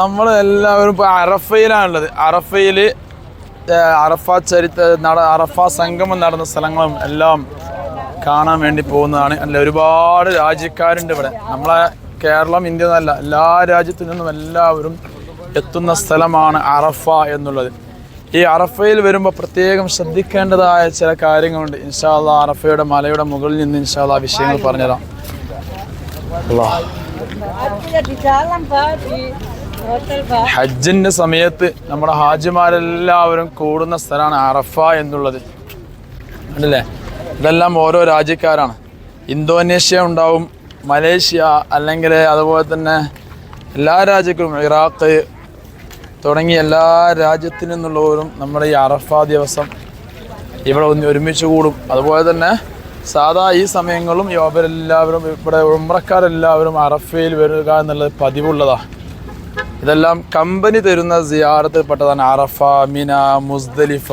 നമ്മൾ എല്ലാവരും ഇപ്പോൾ അറഫയിലാണുള്ളത്. അറഫയിൽ അറഫ ചരിത്ര നട അറഫ സംഗമം നടന്ന സ്ഥലങ്ങളും എല്ലാം കാണാൻ വേണ്ടി പോകുന്നതാണ്. അല്ല ഒരുപാട് രാജ്യക്കാരുണ്ട് ഇവിടെ. നമ്മളെ കേരളം ഇന്ത്യ എന്നല്ല എല്ലാ രാജ്യത്തു നിന്നും എല്ലാവരും എത്തുന്ന സ്ഥലമാണ് അറഫ എന്നുള്ളത്. ഈ അറഫയിൽ വരുമ്പോൾ പ്രത്യേകം ശ്രദ്ധിക്കേണ്ടതായ ചില കാര്യങ്ങളുണ്ട്. ഇൻഷാല്ല അറഫയുടെ മലയുടെ മുകളിൽ നിന്ന് ഇൻഷാല്ല വിഷയങ്ങൾ പറഞ്ഞുതരാം. ഹജ്ജിന്റെ സമയത്ത് നമ്മുടെ ഹാജിമാരെല്ലാവരും കൂടുന്ന സ്ഥലമാണ് അറഫ എന്നുള്ളത്. അല്ലേ ഇതെല്ലാം ഓരോ രാജ്യക്കാരാണ്. ഇന്തോനേഷ്യ ഉണ്ടാവും മലേഷ്യ അല്ലെങ്കിൽ അതുപോലെ തന്നെ എല്ലാ രാജ്യങ്ങളും ഇറാഖ് തുടങ്ങി എല്ലാ രാജ്യത്തിൽ നിന്നുള്ളവരും നമ്മുടെ ഈ അറഫ ദിവസം ഇവിടെ ഒന്ന് ഒരുമിച്ച് കൂടും. അതുപോലെ തന്നെ സാധാ ഈ സമയങ്ങളും യോബരെല്ലാവരും ഇവിടെ ഉമ്രക്കാരെല്ലാവരും അറഫയിൽ വരിക എന്നുള്ളത് പതിവുള്ളതാണ്. ഇതെല്ലാം കമ്പനി തരുന്ന സിയാറത്തിൽ പെട്ടതാണ് അറഫ മിന മുസ്ദലിഫ.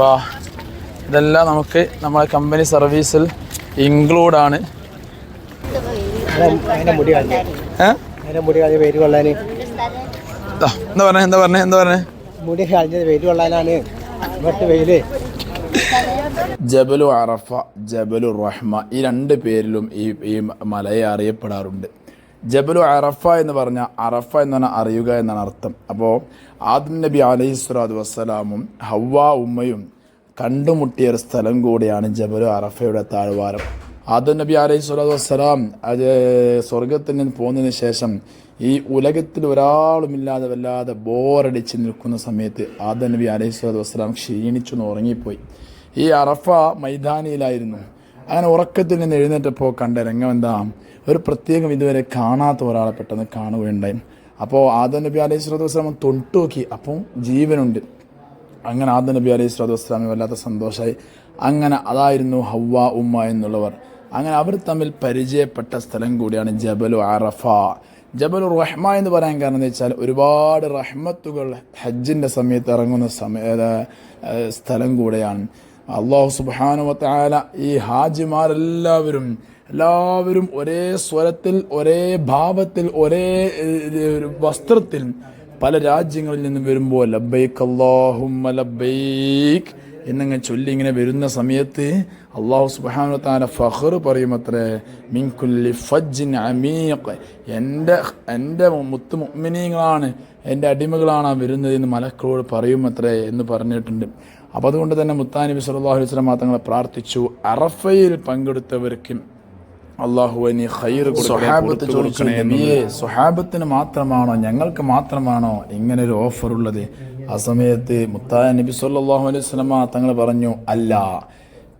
ഇതെല്ലാം നമുക്ക് നമ്മളെ കമ്പനി സർവീസിൽ ഇൻക്ലൂഡ് ആണ്. അതിന്റെ മുടി കളഞ്ഞു. ഏ? മുടി കളഞ്ഞ വെയിൽ കൊള്ളാന്. ദാ, എന്താ പറഞ്ഞേ എന്താ പറഞ്ഞേ എന്താ പറഞ്ഞേ? ജബലു അറഫ ജബലു റഹ്മ ഈ രണ്ട് പേരിലും ഈ ഈ മലയെ അറിയപ്പെടാറുണ്ട്. ജബലു അറഫ എന്ന് പറഞ്ഞാൽ അറഫ എന്ന് പറഞ്ഞാൽ അറിയുക എന്നാണ് അർത്ഥം. അപ്പോൾ ആദം നബി അലൈഹി സ്വലാത്തു വസ്സലാമും ഹവ്വ ഉമ്മയും കണ്ടുമുട്ടിയ ഒരു സ്ഥലം കൂടിയാണ് ജബലു അറഫയുടെ താഴ്വാരം. ആദം നബി അലൈഹി സ്വലാത്തു വസ്സലാം അത് സ്വർഗത്തിൽ നിന്ന് പോകുന്നതിന് ശേഷം ഈ ഉലകത്തിൽ ഒരാളുമില്ലാതെ വല്ലാതെ ബോറടിച്ച് നിൽക്കുന്ന സമയത്ത് ആദം നബി അലൈഹി സ്വലാത്തു വസ്സലാം ക്ഷീണിച്ചു ഉറങ്ങിപ്പോയി. ഈ അറഫ മൈതാനിയിലായിരുന്നു. അങ്ങനെ ഉറക്കത്തിൽ നിന്ന് എഴുന്നേറ്റപ്പോൾ കണ്ട രംഗം എന്താ ഒരു പ്രത്യേകം ഇതുവരെ കാണാത്ത ഒരാളെ പെട്ടെന്ന് കാണുകയുണ്ടായി. അപ്പോൾ ആദം നബി അലൈഹി സ്വലാത്തു വസ്സലാം തൊട്ടു നോക്കി അപ്പോൾ ജീവനുണ്ട്. അങ്ങനെ ആദം നബി അലൈഹി സ്വലാത്തു വസ്സലാമി വല്ലാത്ത സന്തോഷമായി അങ്ങനെ അതായിരുന്നു ഹവ്വ ഉമ്മ എന്നുള്ളവർ. അങ്ങനെ അവർ തമ്മിൽ പരിചയപ്പെട്ട സ്ഥലം കൂടിയാണ് ജബലു അറഫ. ജബലു റഹ്മ എന്ന് പറയാൻ കാരണം എന്ന് വെച്ചാൽ ഒരുപാട് റഹ്മത്തുകൾ ഹജ്ജിന്റെ സമയത്ത് ഇറങ്ങുന്ന സമയ സ്ഥലം കൂടെയാണ്. അള്ളാഹു സുബാനുവത്തായ ഈ ഹാജിമാരെല്ലാവരും എല്ലാവരും ഒരേ സ്വരത്തിൽ ഒരേ ഭാവത്തിൽ ഒരേ വസ്ത്രത്തിൽ പല രാജ്യങ്ങളിൽ നിന്നും വരുമ്പോൾ ലബൈക്ക് അള്ളാഹുമ്മ ലബൈക്ക് എന്നിങ്ങനെ ചൊല്ലി ഇങ്ങനെ വരുന്ന സമയത്ത് അള്ളാഹു സുബാനു ഫഹർ പറയുമത്രേ മിൻകുല്ലി ഫജ്ജിൻ അമീഖ്. എന്റെ എന്റെ മുത്ത് മുഅ്മിനീങ്ങളാണ് എന്റെ അടിമകളാണ് വരുന്നത് എന്ന് മലക്കളോട് പറയും അത്രേ എന്ന് പറഞ്ഞിട്ടുണ്ട്. അപ്പോൾ അതുകൊണ്ട് തന്നെ മുത്താനബി സല്ലല്ലാഹു അലൈഹി സ്വലം തങ്ങളെ പ്രാർത്ഥിച്ചു. അറഫയിൽ പങ്കെടുത്തവർക്ക് അള്ളാഹു നീ ഖൈർ നബിയെ മാത്രമാണോ ഞങ്ങൾക്ക് മാത്രമാണോ ഇങ്ങനെ ഒരു ഓഫർ ഉള്ളത്? ആ സമയത്ത് മുത്തായ നബി സല്ലാഹു അലൈഹി വസല്ലമ തങ്ങൾ പറഞ്ഞു അല്ല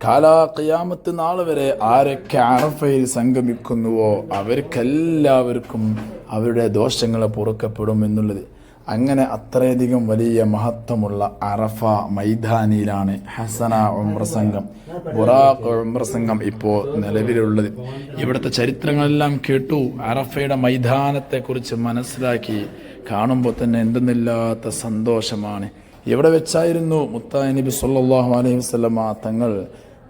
കാലാ ഖിയാമത്ത് നാൾ വരെ ആരൊക്കെ അറഫയിൽ സംഗമിക്കുന്നുവോ അവർക്കെല്ലാവർക്കും അവരുടെ ദോഷങ്ങൾ പൊറുക്കപ്പെടും എന്നുള്ളത്. അങ്ങനെ അത്രയധികം വലിയ മഹത്വമുള്ള അറഫ മൈതാനിയിലാണ് ഹസന ഉംറ സംഘം. ബുറാഖ് ഉംറ സംഘം ഇപ്പോൾ നിലവിലുള്ളത്. ഇവിടുത്തെ ചരിത്രങ്ങളെല്ലാം കേട്ടു. അറഫയുടെ മൈതാനത്തെക്കുറിച്ച് മനസ്സിലാക്കി കാണുമ്പോൾ തന്നെ എന്തെന്നില്ലാത്ത സന്തോഷമാണ്. ഇവിടെ വെച്ചായിരുന്നു മുത്തായ നബി സല്ലാഹു അലൈഹി വസല്ലമ തങ്ങൾ?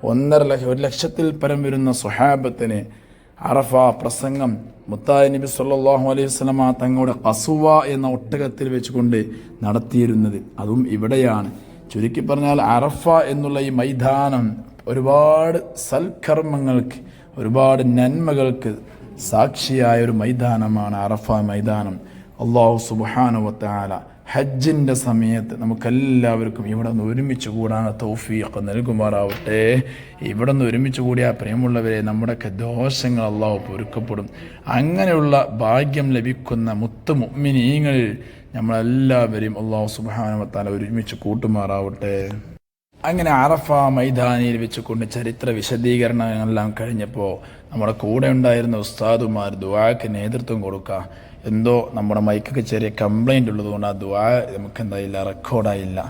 ഒന്നര ലക്ഷ ഒരു ലക്ഷത്തിൽ പരം വരുന്ന സ്വഹാബത്തിന് അറഫ പ്രസംഗം മുത്തായ നബി സല്ലല്ലാഹു അലൈഹി വസല്ലമ തങ്ങളുടെ അസുവ എന്ന ഒട്ടകത്തിൽ വെച്ചുകൊണ്ട് നടത്തിയിരുന്നത്. അതും ഇവിടെയാണ്. ചുരുക്കി പറഞ്ഞാൽ അറഫ എന്നുള്ള ഈ മൈതാനം ഒരുപാട് സൽക്കർമ്മങ്ങൾക്ക് ഒരുപാട് നന്മകൾക്ക് സാക്ഷിയായ ഒരു മൈതാനമാണ് അറഫ മൈതാനം. അള്ളാഹു സുബാനുവത്താല ഹജ്ജിന്റെ സമയത്ത് നമുക്കെല്ലാവർക്കും ഇവിടെ നിന്ന് ഒരുമിച്ച് കൂടാൻ തൗഫീഖ് നൽകുമാറാവട്ടെ. ഇവിടെ നിന്ന് ഒരുമിച്ച് കൂടിയ പ്രിയമുള്ളവരെ നമ്മുടെയൊക്കെ ദോഷങ്ങൾ അള്ളാഹു പൊരുക്കപ്പെടും അങ്ങനെയുള്ള ഭാഗ്യം ലഭിക്കുന്ന മുത്ത് മുഅ്മിനീങ്ങളിൽ നമ്മളെല്ലാവരെയും അള്ളാഹു സുബാനവത്താല ഒരുമിച്ച് കൂട്ടുമാറാവട്ടെ. അങ്ങനെ അറഫ മൈതാനിയിൽ വെച്ചുകൊണ്ട് ചരിത്ര വിശദീകരണങ്ങളെല്ലാം കഴിഞ്ഞപ്പോൾ നമ്മുടെ കൂടെ ഉണ്ടായിരുന്ന ഉസ്താദുമാർ ദുവാക്ക് നേതൃത്വം കൊടുക്കുക. എന്തോ നമ്മുടെ മൈക്കൊക്കെ ചെറിയ കംപ്ലൈന്റ് ഉള്ളതുകൊണ്ട് ആ ദുവാ നമുക്ക് എന്തായില്ല റെക്കോർഡായില്ല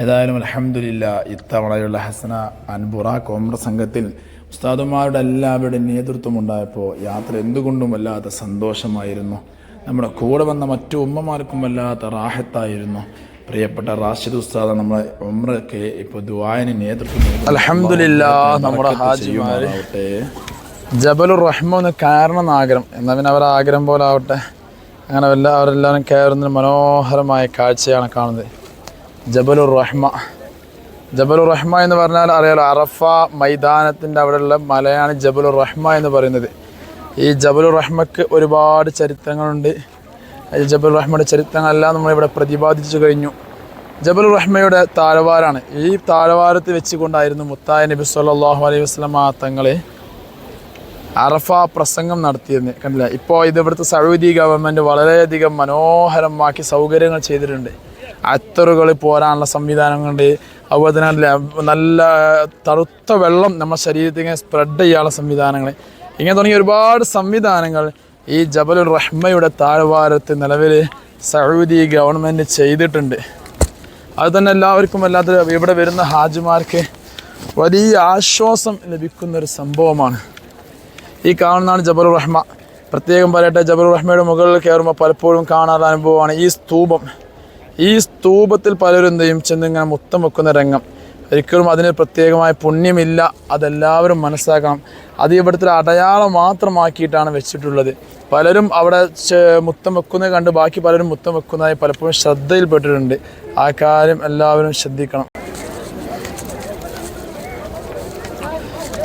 ഏതായാലും അലഹമില്ല ഇത്തവണയുള്ള ഹസന അൻപുറ കോമ്ര സംഘത്തിൽ ഉസ്താദുമാരുടെ എല്ലാവരുടെയും നേതൃത്വം ഉണ്ടായപ്പോൾ യാത്ര എന്തുകൊണ്ടും വല്ലാത്ത സന്തോഷമായിരുന്നു. നമ്മുടെ കൂടെ വന്ന മറ്റു ഉമ്മമാർക്കും വല്ലാത്ത റാഹത്തായിരുന്നു. പ്രിയപ്പെട്ട റാഷിദ് ഉസ്താദ് നമ്മളെ ഉമ്രക്ക് ഇപ്പോൾ ദുവായന് നേതൃത്വം അൽഹംദുലില്ലാ നമ്മുടെ ഹാജിമാരെ. ജബലുർ റഹ്മ കാരണനാഗരം കാരണം ആഗ്രഹം എന്നാൽ പിന്നെ ആഗ്രഹം പോലെ ആവട്ടെ. അങ്ങനെ എല്ലാവരെല്ലാവരും കയറുന്ന മനോഹരമായ കാഴ്ചയാണ് കാണുന്നത്. ജബലുർ റഹ്മ. ജബലുർ റഹ്മ എന്ന് പറഞ്ഞാൽ അറിയാലോ അറഫ മൈതാനത്തിന്റെ അവിടെയുള്ള മലയാണ് ജബലുർ റഹ്മ എന്ന് പറയുന്നത്. ഈ ജബലുർ റഹ്മക്ക് ഒരുപാട് ചരിത്രങ്ങളുണ്ട്. ജബലുർ റഹ്മയുടെ ചരിത്രങ്ങളെല്ലാം നമ്മളിവിടെ പ്രതിപാദിച്ചു കഴിഞ്ഞു. ജബലുർ റഹ്മയുടെ താഴ്വാരാണ്. ഈ താഴ്വാരത്ത് വെച്ചുകൊണ്ടായിരുന്നു മുത്തായ നബി സല്ലല്ലാഹു അലൈഹി വസല്ലമ തങ്ങളെ അറഫ പ്രസംഗം നടത്തിയെന്ന് കണ്ടില്ല? ഇപ്പോൾ ഇത് ഇവിടുത്തെ സൗദി ഗവൺമെന്റ് വളരെയധികം മനോഹരമാക്കി സൗകര്യങ്ങൾ ചെയ്തിട്ടുണ്ട്. അത്തറുകൾ പോരാനുള്ള സംവിധാനങ്ങളുണ്ട്. അതുപോലെ തന്നെ നല്ല തണുത്ത വെള്ളം നമ്മുടെ ശരീരത്തിൽ ഇങ്ങനെ സ്പ്രെഡ് ചെയ്യാനുള്ള സംവിധാനങ്ങൾ. ഇങ്ങനെ തുടങ്ങിയ ഒരുപാട് സംവിധാനങ്ങൾ ഈ ജബലുർ റഹ്മയുടെ താഴ്വാരത്ത് നിലവിൽ സൗദി ഗവൺമെന്റ് ചെയ്തിട്ടുണ്ട്. അത് തന്നെ എല്ലാവർക്കും അല്ലാതെ ഇവിടെ വരുന്ന ഹാജിമാർക്ക് വലിയ ആശ്വാസം ലഭിക്കുന്നൊരു സംഭവമാണ്. ഈ കാണുന്നതാണ് ജബറു റഹ്മ. പ്രത്യേകം പറയട്ടെ ജബറു റഹ്മയുടെ മുകളിൽ കയറുമ്പോൾ പലപ്പോഴും കാണാറുള്ള അനുഭവമാണ് ഈ സ്തൂപം. ഈ സ്തൂപത്തിൽ പലരും എന്ത് ചെയ്യും? ചെന്ന് ഇങ്ങനെ മുത്തം വെക്കുന്ന രംഗം. ഒരിക്കലും അതിന് പ്രത്യേകമായ പുണ്യമില്ല. അതെല്ലാവരും മനസ്സിലാക്കണം. അത് ഇവിടുത്തെ അടയാളം മാത്രമാക്കിയിട്ടാണ് വെച്ചിട്ടുള്ളത്. പലരും അവിടെ മുത്തം വെക്കുന്നത് കണ്ട് ബാക്കി പലരും മുത്തം വെക്കുന്നതായി പലപ്പോഴും ശ്രദ്ധയിൽപ്പെട്ടിട്ടുണ്ട്. ആ കാര്യം എല്ലാവരും ശ്രദ്ധിക്കണം.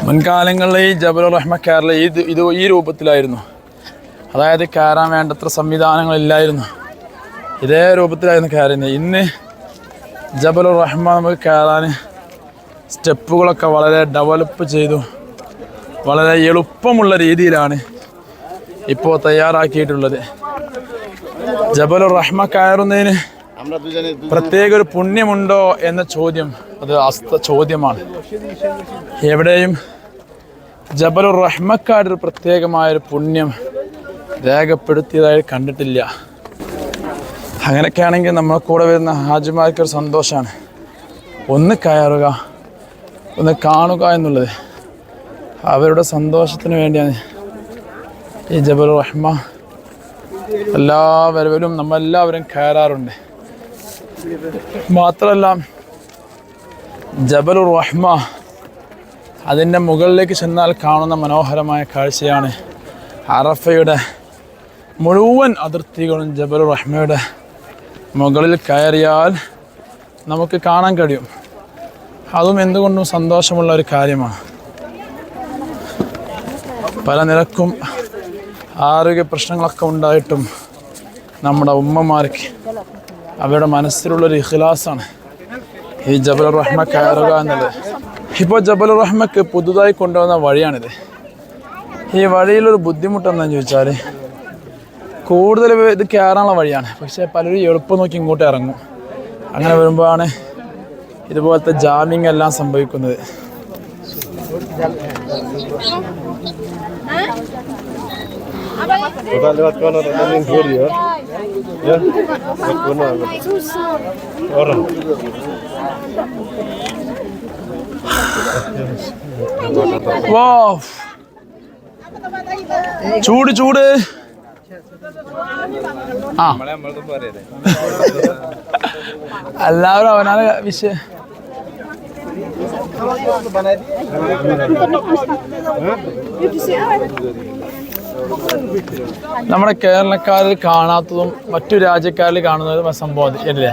മുൻകാലങ്ങളിൽ ജബലുർ റഹ്മ കേരള ഇത് ഇത് ഈ രൂപത്തിലായിരുന്നു. അതായത് കയറാൻ വേണ്ടത്ര സംവിധാനങ്ങളില്ലായിരുന്നു. ഇതേ രൂപത്തിലായിരുന്നു കയറുന്നത് ഇന്ന് ജബലുർ റഹ്മ നമുക്ക് കയറാൻ സ്റ്റെപ്പുകളൊക്കെ വളരെ ഡെവലപ്പ് ചെയ്തു. വളരെ എളുപ്പമുള്ള രീതിയിലാണ് ഇപ്പോൾ തയ്യാറാക്കിയിട്ടുള്ളത്. ജബലുർ റഹ്മ കയറുന്നതിന് പ്രത്യേക ഒരു പുണ്യമുണ്ടോ എന്ന ചോദ്യം അത് അസ്ത ചോദ്യമാണ്. എവിടെയും ജബലുർ റഹ്മക്കാട് ഒരു പ്രത്യേകമായൊരു പുണ്യം രേഖപ്പെടുത്തിയതായി കണ്ടിട്ടില്ല. അങ്ങനെയൊക്കെ ആണെങ്കിൽ നമ്മളെ കൂടെ വരുന്ന ഹാജിമാർക്ക് ഒരു സന്തോഷമാണ് ഒന്ന് കയറുക ഒന്ന് കാണുക എന്നുള്ളത് അവരുടെ സന്തോഷത്തിന് വേണ്ടിയാണ്. ഈ ജബലുർ റഹ്മ എല്ലാ വരവിലും നമ്മളെല്ലാവരും കയറാറുണ്ട്. മാത്രമല്ല ജബലുർ റഹ്മ അതിന്റെ മുകളിലേക്ക് ചെന്നാൽ കാണുന്ന മനോഹരമായ കാഴ്ചയാണ് അറഫയുടെ മുഴുവൻ അതിർത്തികളും ജബലു റഹ്മയുടെ മുകളിൽ കയറിയാൽ നമുക്ക് കാണാൻ കഴിയും. അതും എന്തുകൊണ്ടും സന്തോഷമുള്ള ഒരു കാര്യമാണ്. പല നിരക്കും ആരോഗ്യ പ്രശ്നങ്ങളൊക്കെ ഉണ്ടായിട്ടും നമ്മുടെ ഉമ്മമാർക്ക് അവരുടെ മനസ്സിലുള്ളൊരു ഇഖ്ലാസാണ് ഈ ജബൽ റഹ്മ കയറുക എന്നുള്ളത്. ഇപ്പോൾ ജബലുർ റഹ്മക്ക് പുതുതായി കൊണ്ടുവന്ന വഴിയാണിത്. ഈ വഴിയിലൊരു ബുദ്ധിമുട്ടെന്താണെന്ന് ചോദിച്ചാൽ കൂടുതൽ ഇത് കയറാനുള്ള വഴിയാണ്. പക്ഷേ പലരും എളുപ്പം നോക്കി ഇങ്ങോട്ട് ഇറങ്ങും. അങ്ങനെ വരുമ്പോഴാണ് ഇതുപോലത്തെ ജാമിങ് എല്ലാം സംഭവിക്കുന്നത്. ചൂട് ചൂട്. ആ. എല്ലാവരും അവനാണ് വിഷയം നമ്മുടെ കേരളക്കാരിൽ കാണാത്തതും മറ്റു രാജ്യക്കാരിൽ കാണുന്നതും സംഭവം അല്ലേ?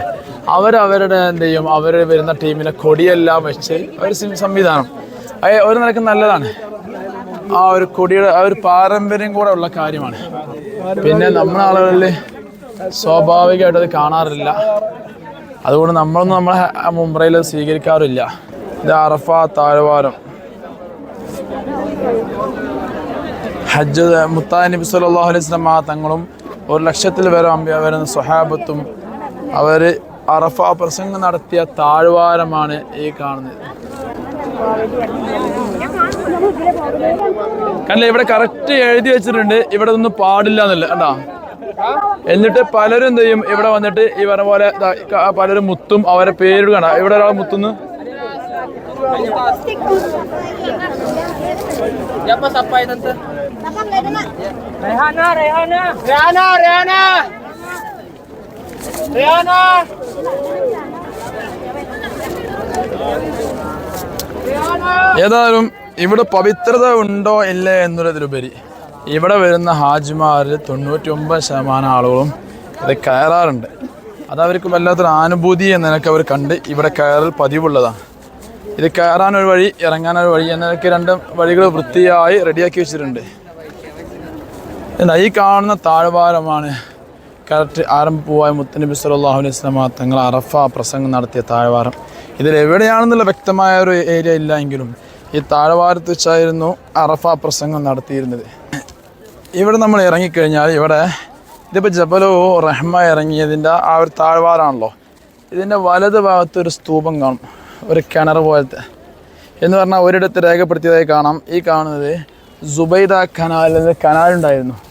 അവരവരുടെ എന്ത് ചെയ്യും അവർ വരുന്ന ടീമിനെ കൊടിയെല്ലാം വെച്ച് ഒരു സംവിധാനം. ഒരു നിലയ്ക്ക് നല്ലതാണ്. ആ ഒരു കൊടിയുടെ ആ ഒരു പാരമ്പര്യം കൂടെ ഉള്ള കാര്യമാണ്. പിന്നെ നമ്മുടെ ആളുകളിൽ സ്വാഭാവികമായിട്ട് അത് കാണാറില്ല. അതുകൊണ്ട് നമ്മളൊന്നും നമ്മളെ മുംബൈയിൽ സ്വീകരിക്കാറില്ല. ഇത് അറഫ താഴ്വാരം. ഹജ്ജ് മുത്താ നബി സല്ലല്ലാഹു അലൈഹി വസല്ലം തങ്ങളും ഒരു ലക്ഷത്തിൽ വരെ വരുന്ന സ്വഹാബത്തും അവർ അറഫ പ്രസംഗം നടത്തിയ താഴ്വാരമാണ് ഈ കാണുന്നത്. കണ്ടില്ല ഇവിടെ കറക്റ്റ് എഴുതി വെച്ചിട്ടുണ്ട്. ഇവിടെ ഒന്നും പാടില്ല എന്നല്ല കണ്ടാ? എന്നിട്ട് പലരും എന്ത് ചെയ്യും? ഇവിടെ വന്നിട്ട് ഈ പറഞ്ഞ പോലെ പലരും മുത്തും അവരെ പേര് കാണാം ഇവിടെ ഒരാൾ മുത്തുന്നു. Rehana, Rehana. ഏതായാലും ഇവിടെ പവിത്രത ഉണ്ടോ ഇല്ലേ എന്നുള്ളതിലുപരി ഇവിടെ വരുന്ന ഹാജിമാരിൽ തൊണ്ണൂറ്റി ഒമ്പത് ശതമാനം ആളുകളും ഇത് കയറാറുണ്ട്. അത് അവർക്ക് വല്ലാത്തൊരു അനുഭൂതി എന്നതൊക്കെ അവർ കണ്ട് ഇവിടെ കയറൽ പതിവുള്ളതാണ് ഇത് കയറാനൊരു വഴി ഇറങ്ങാനൊരു വഴി എന്നൊക്കെ രണ്ട് വഴികൾ വൃത്തിയായി റെഡിയാക്കി വെച്ചിട്ടുണ്ട്. ഈ കാണുന്ന താഴ്വാരമാണ് കറക്റ്റ് ആരംഭപ്പൂവായ മുത്തനബി സലാഹു അലൈഹി വസല്ലമ തങ്ങൾ അറഫ പ്രസംഗം നടത്തിയ താഴ്വാരം. ഇതിൽ എവിടെയാണെന്നുള്ള വ്യക്തമായ ഒരു ഏരിയ ഇല്ല എങ്കിലും ഈ താഴ്വാരത്ത് വെച്ചായിരുന്നു അറഫ പ്രസംഗം നടത്തിയിരുന്നത്. ഇവിടെ നമ്മൾ ഇറങ്ങിക്കഴിഞ്ഞാൽ ഇവിടെ ഇതിപ്പോൾ ജബലോ റഹ്മ ഇറങ്ങിയതിന്റെ ആ ഒരു താഴ്വാരാണല്ലോ. ഇതിന്റെ വലത് ഭാഗത്ത് ഒരു സ്തൂപം കാണും. ഒരു കിണർ പോലത്തെ. എന്ന് പറഞ്ഞാൽ ഒരിടത്ത് രേഖപ്പെടുത്തിയതായി കാണാം. ഈ കാണുന്നത് കനാൽ എന്ന കനാലുണ്ടായിരുന്നു.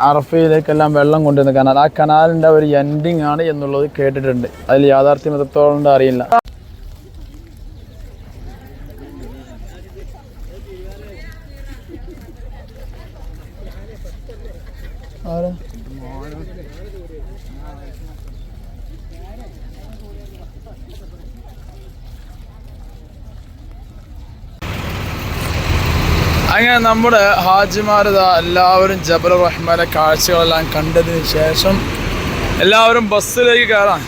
അറഫയിലേക്കെല്ലാം വെള്ളം കൊണ്ടുവന്ന കനാൽ ആ കനാലിന്റെ ഒരു എൻഡിങ് ആണ് എന്നുള്ളത് കേട്ടിട്ടുണ്ട്. അതിൽ യാഥാർത്ഥ്യം എത്രത്തോളം അറിയില്ല. അങ്ങനെ നമ്മുടെ ഹാജിമാരത എല്ലാവരും ജബൽ റഹ്മാന്റെ കാഴ്ചകളെല്ലാം കണ്ടതിന് ശേഷം എല്ലാവരും ബസ്സിലേക്ക് കയറാൻ.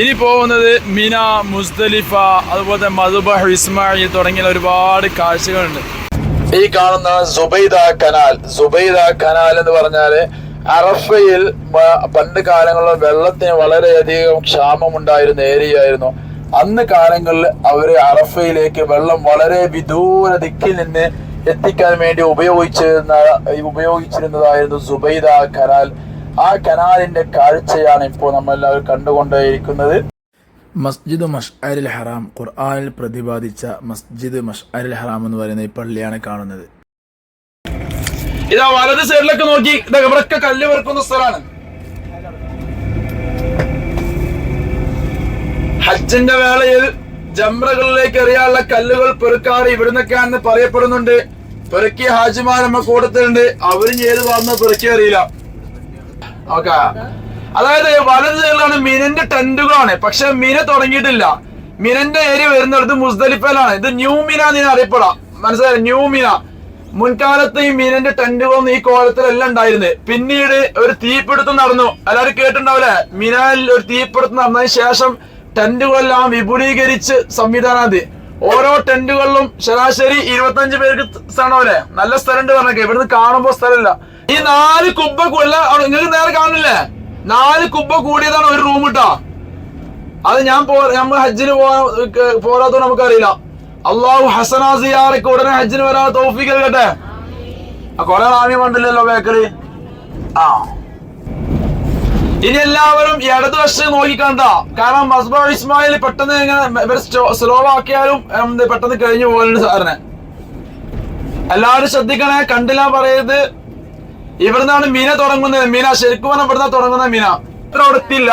ഇനി പോകുന്നത് മിന മുസ്ദലിഫ അതുപോലെ മധുബഹ് ഇസ്മായിൽ തുടങ്ങിയ ഒരുപാട് കാഴ്ചകളുണ്ട്. ഈ കാണുന്ന സുബൈദ കനാൽ സുബൈദ കനാൽ എന്ന് പറഞ്ഞാൽ അറഫയിൽ പണ്ട് കാലങ്ങളിൽ വെള്ളത്തിന് വളരെയധികം ക്ഷാമമുണ്ടായിരുന്ന ഏരിയ ആയിരുന്നു അന്ന് കാലങ്ങളിൽ അവർ അറഫയിലേക്ക് വെള്ളം വളരെ വിദൂര ദിക്കിൽ നിന്ന് എത്തിക്കാൻ വേണ്ടി ഉപയോഗിച്ചിരുന്ന ഉപയോഗിച്ചിരുന്നതായിരുന്നു സുബൈദ കനാൽ. ആ കനാലിന്റെ കാഴ്ചയാണ് ഇപ്പോൾ നമ്മൾ എല്ലാവരും കണ്ടുകൊണ്ടേയിരിക്കുന്നത്. മസ്ജിദ് മഷ്അരിൽ ഹറാം ഖുർആനിൽ പ്രതിപാദിച്ച മസ്ജിദ് മഷ്അരിൽ ഹറാം എന്ന് പറയുന്ന ഈ പള്ളിയാണ് കാണുന്നത്. ഇതാ വലത് സൈഡിലൊക്കെ നോക്കി ഇതാ ഇവിടൊക്കെ കല്ല് വെറുക്കുന്ന സ്ഥലമാണ്. ഹജ്ജിന്റെ വേളയിൽ ജംറകളിലേക്ക് എറിയാനുള്ള കല്ലുകൾ പെറുക്കാറ് ഇവിടുന്നൊക്കെയാണെന്ന് പറയപ്പെടുന്നുണ്ട്. പെറുക്കിയ ഹാജിമാർ നമ്മ കൂട്ടത്തിലുണ്ട്. അവരും ഏത് വന്ന പെറുക്കി അറിയില്ല. ഓക്കെ. അതായത് വലത് സൈഡിലാണ് മിനന്റെ ടെന്റുകളാണ്. പക്ഷെ മിന തുടങ്ങിയിട്ടില്ല. മിനന്റെ ഏരിയ വരുന്നിടത്ത് മുസ്തലിഫലാണ് ഇത് ന്യൂ മിന നീന അറിയപ്പെടാം. മനസ്സിലായി? ന്യൂ മിന. മുൻകാലത്ത് ഈ മീനന്റെ ടെന്റുകളൊന്നും ഈ കോലത്തിലല്ല ഉണ്ടായിരുന്നത് പിന്നീട് ഒരു തീപിടുത്തം നടന്നു. എല്ലാവരും കേട്ടിട്ടുണ്ടാവില്ലേ? മിനാലിൽ ഒരു തീപിടുത്തം നടന്നതിന് ശേഷം ടെന്റുകളെല്ലാം വിപുലീകരിച്ച് സംവിധാനാതി ഓരോ ടെന്റുകളിലും ശരാശരി ഇരുപത്തഞ്ച് പേർക്ക് സ്ഥലമാവില്ലേ നല്ല സ്ഥലമുണ്ട് പറഞ്ഞേ ഇവിടുന്ന് കാണുമ്പോ സ്ഥലമില്ല. ഈ നാല് കുബ്ബ കൊല്ല നിങ്ങൾക്ക് നേരെ കാണില്ലേ നാല് കുബ്ബ കൂടിയതാണ് ഒരു റൂം ഇട്ടാ അത് ഞാൻ പോ നമ്മൾ ഹജ്ജിന് പോകാൻ പോരാത്തോ നമുക്കറിയില്ല. അള്ളാഹു ഹസനാസിയാറൊക്കെ ഉടനെ ഹജ്ജിന് വരാൻ തോഫിക്കൽ കേട്ടെ കൊറേ ആമി കണ്ടില്ലല്ലോ ബേക്കറി ആ. ഇനി എല്ലാവരും ഇടതുവശം നോക്കിക്കണ്ട കാരണം മസ്ബ ഇസ്മായിൽ പെട്ടെന്ന് ഇങ്ങനെ സ്ലോ ആക്കിയാലും പെട്ടെന്ന് കഴിഞ്ഞു പോകലുണ്ട് സാറിന്. എല്ലാവരും ശ്രദ്ധിക്കണേ കണ്ടില്ല പറയരുത്. ഇവിടുന്നാണ് മീന തുടങ്ങുന്നത്. മീന ശരിക്കും പറഞ്ഞാൽ ഇവിടുന്ന തുടങ്ങുന്ന മീന. ഇത്ര അടുത്തില്ല.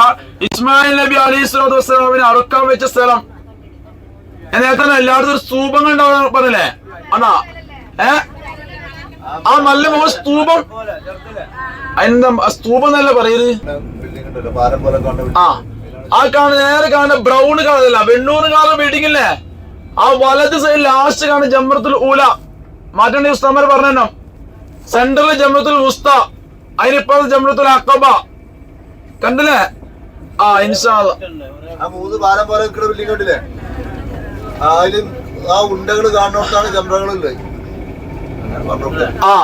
ഇസ്മായിൽ നബി അലി സ്വലാത്തു വസ്സലാമിനെ അറുക്കാൻ വെച്ച സ്ഥലം. നേരത്തെ എല്ലായിടത്തും ഒരു സ്തൂപങ്ങൾ ഉണ്ടാവും പറഞ്ഞില്ലേ? അന്നാ ഏ? ആ നല്ല മുഖ സ്തൂപം. എന്താ സ്തൂപം എന്നല്ല പറയൽ? ആ ആ കാണുന്ന നേരെ കാണ ബ്രൗൺ കാണുന്നില്ല വെണ്ണൂറ് കളർ ബിൽഡിംഗ് ഇല്ലേ ആ വലത് സൈഡ് ലാസ്റ്റ് കാണുന്ന ജമ്രത്തുൽ ഊല. മാറ്റേണ്ട ഉസ്താമർ പറഞ്ഞോ സെന്ററിൽ ജമ്രത്തുൽ ഉസ്ത അതിനിപ്പുറത്ത് ജമ്രത്തുൽ അക്കബ കണ്ടില്ലേ? ആ ഇൻഷാ മൂന്ന് പാലം ബിൽഡിംഗ് കണ്ടില്ലേ? ആ, ഉണ്ടകൾ കാണുന്നിടത്താണ് ചമ്രകളുള്ളത് ആ.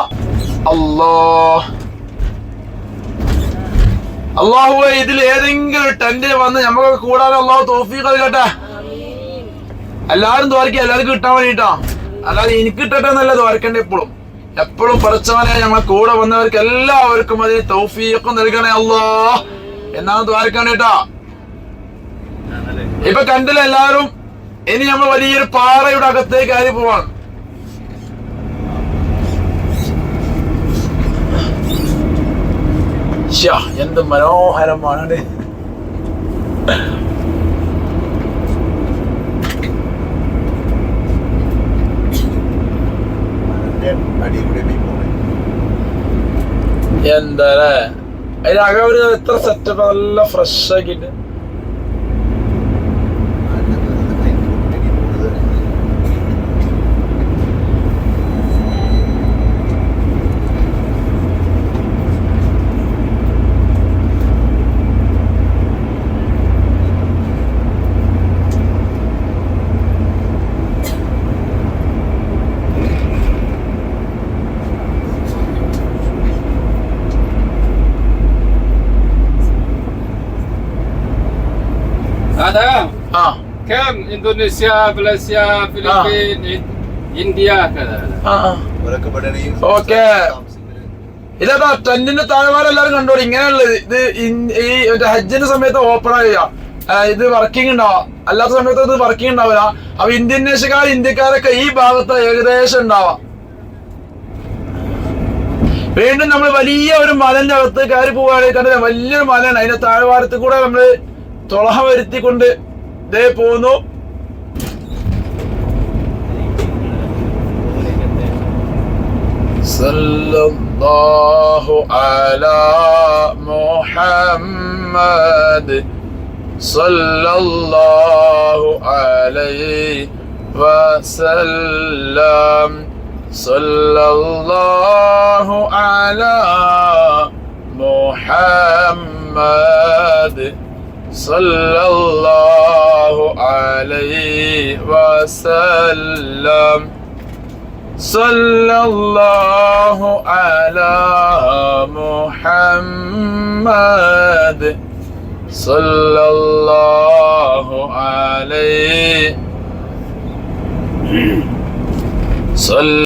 അല്ലോ അള്ളാഹുവെ ഇതിൽ ഏതെങ്കിലും ടെന്റിൽ വന്ന് നമുക്ക് കൂടാതെ അള്ളാഹു തോഫീഖ് നൽകട്ടെ. എല്ലാരും ദ്വാരക്കുക എല്ലാവർക്കും കിട്ടാൻ വേണ്ടിട്ടാ. അല്ലാതെ എനിക്ക് കിട്ടട്ടെ എന്നല്ല ദ്വാരക്കണ്ട എപ്പോഴും. എപ്പോഴും പഠിച്ചവനെ ഞങ്ങളെ കൂടെ വന്നവർക്ക് എല്ലാവർക്കും അതിന് തൗഫീഖ് നൽകണേ അല്ലോ എന്നാണ് ദ്വാരക്കാൻ വേണ്ടിട്ടാ. ഇപ്പൊ കണ്ടില്ല എല്ലാവരും ഇനി നമ്മൾ വലിയൊരു പാറയുടെ അകത്തേക്ക് ആയി പോവാണ്. എന്ത് മനോഹരമാണ്. എന്താ അല്ലേ അതിനകം ഒരു എത്ര സെറ്റപ്പ് നല്ല ഫ്രഷ് ആക്കിയിട്ട്. Kan Indonesia, Malaysia, Philippines, انديا كذا اه ഇവിടെയാണ് ഈ اوكي ഇല്ല ഇല്ലതാ ട്രെൻഡിന്റെ താഴെമാരെ എല്ലാരും കണ്ടോളൂ. ഇങ്ങനെയുള്ളത് ഇത് ഈ മറ്റേ ഹജ്ജിന്റെ സമയത്ത് ഓപ്പൺ ആയ ഇത് വർക്കിംഗ് ഉണ്ടാവാം അല്ലാത്ത സമയത്ത് ഇത് വർക്കിംഗ് ഉണ്ടാവില്ല. അപ്പൊ ഇന്ത്യൻ നേഷക്കാർ ഇന്ത്യക്കാരൊക്കെ ഈ ഭാഗത്ത് ഏകദേശം ഉണ്ടാവാം വീണ്ടും നമ്മൾ വലിയ ഒരു മലന്റെ അകത്ത് കയറി പോവുകയാണെങ്കിൽ കണ്ടില്ല വലിയൊരു മലയാണ്. അതിന്റെ താഴ്വാരത്തിൽ കൂടെ നമ്മൾ തുളഹ വരുത്തിക്കൊണ്ട് depono. صلى الله على محمد صلى الله عليه وسلم صلى الله على محمد صلى الله عليه وسلم. صلى الله على محمد. صلى الله عليه. صلى